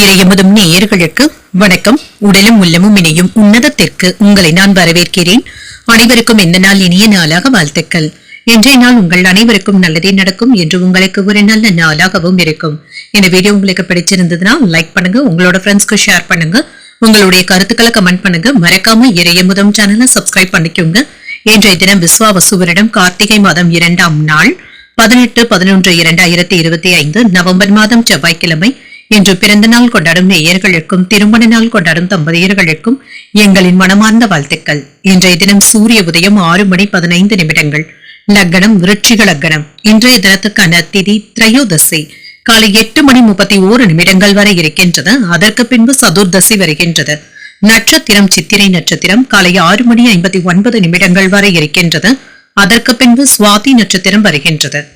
இறையமுதும் நேயர்களுக்கு வணக்கம். உடலும் உள்ளமும் இணையும் உன்னதத்திற்கு உங்களை நான் வரவேற்கிறேன். அனைவருக்கும் இந்த நாள் இனிய நாளாக வாழ்த்துக்கள். இன்றைய நாள் உங்கள் அனைவருக்கும் நல்லதே நடக்கும் என்று உங்களுக்கு ஒரு நல்ல நாளாகவும் இருக்கும். இந்த வீடியோ உங்களுக்கு பிடிச்சிருந்ததுன்னா லைக் பண்ணுங்க உங்களோட ஃப்ரெண்ட்ஸ்க்கு ஷேர் பண்ணுங்க உங்களுடைய கருத்துக்களை கமெண்ட் பண்ணுங்க. மறக்காம இறையமுதம் சேனலை சப்ஸ்கிரைப் பண்ணிக்கோங்க. இன்றைய தினம் விஸ்வாவசுவரிடம் கார்த்திகை மாதம் இரண்டாம் நாள் பதினெட்டு பதினொன்று இரண்டாயிரத்தி இருபத்தி ஐந்து நவம்பர் மாதம் செவ்வாய்க்கிழமை இன்று பிறந்த நாள் கொண்டாடும் நேயர்களுக்கும் திருமண நாள் கொண்டாடும் தம்பதியர்களுக்கும் எங்களின் மனமார்ந்த வாழ்த்துக்கள். இன்றைய தினம் சூரிய உதயம் ஆறு மணி பதினைந்து நிமிடங்கள். லக்னம் விருட்சிக லக்னம் இன்றைய தினத்துக்கான திதி திரையோதசி. காலை எட்டு மணி முப்பத்தி ஓரு நிமிடங்கள் வரை இருக்கின்றது. அதற்கு பின்பு சதுர்தசி வருகின்றது. நட்சத்திரம் சித்திரை நட்சத்திரம் காலை ஆறு மணி ஐம்பத்தி ஒன்பது நிமிடங்கள் வரை இருக்கின்றது. அதற்கு பின்பு சுவாதி நட்சத்திரம் வருகின்றது.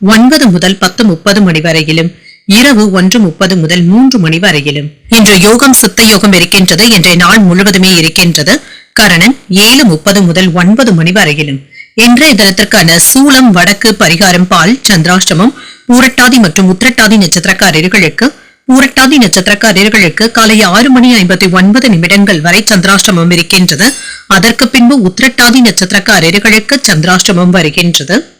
ஒன்பது முதல் பத்து முப்பது மணி வரையிலும் இரவு ஒன்று முப்பது முதல் மூன்று மணி வரையிலும். இன்று யோகம் சித்த யோகம் இருக்கின்றது இன்றைய நாள் முழுவதுமே இருக்கின்றது. கரணன் ஏழு முப்பது முதல் ஒன்பது மணி வரையிலும். இன்றைய தினத்திற்கான சூளம் வடக்கு பரிகாரம் பால் சந்திராஷ்டமம் பூரட்டாதி மற்றும் உத்திரட்டாதி நட்சத்திரக்காரர்களுக்கு பூரட்டாதி நட்சத்திரக்காரர்களுக்கு காலை ஆறு மணி ஐம்பத்தி ஒன்பது நிமிடங்கள் வரை சந்திராஷ்டமம் இருக்கின்றது. அதற்கு பின்பு உத்திரட்டாதி நட்சத்திரக்காரர்களுக்கு சந்திராஷ்டமம் வருகின்றது.